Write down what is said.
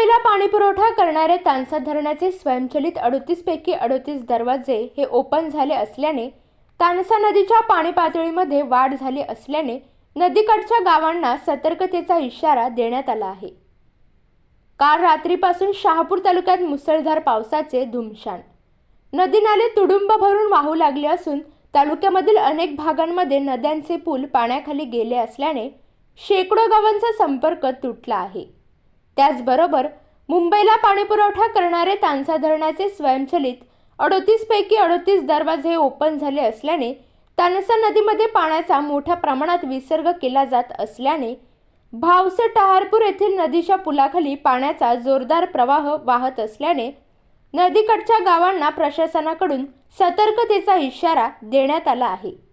मुंबईला पाणीपुरवठा करणारे तानसा धरणाचे स्वयंचलित अडोतीस पैकी अडोतीस दरवाजे हे ओपन झाले असल्याने तानसा नदीच्या पाणी पातळीमध्ये वाढ झाली असल्याने नदीकडच्या गावांना सतर्कतेचा इशारा देण्यात आला आहे. काल रात्रीपासून शहापूर तालुक्यात मुसळधार पावसाचे धुमशान. नदी नाले तुडुंब भरून वाहू लागले असून तालुक्यामधील अनेक भागांमध्ये नद्यांचे पूल पाण्याखाली गेले असल्याने शेकडो गावांचा संपर्क तुटला आहे. त्याचबरोबर मुंबईला पाणीपुरवठा करणारे तानसा धरणाचे स्वयंचलित अडोतीसपैकी अडोतीस दरवाजे ओपन झाले असल्याने तानसा नदीमध्ये पाण्याचा मोठ्या प्रमाणात विसर्ग केला जात असल्याने भावसे टहारपूर येथील नदीच्या पुलाखाली पाण्याचा जोरदार प्रवाह वाहत असल्याने नदीकडच्या गावांना प्रशासनाकडून सतर्कतेचा इशारा देण्यात आला आहे.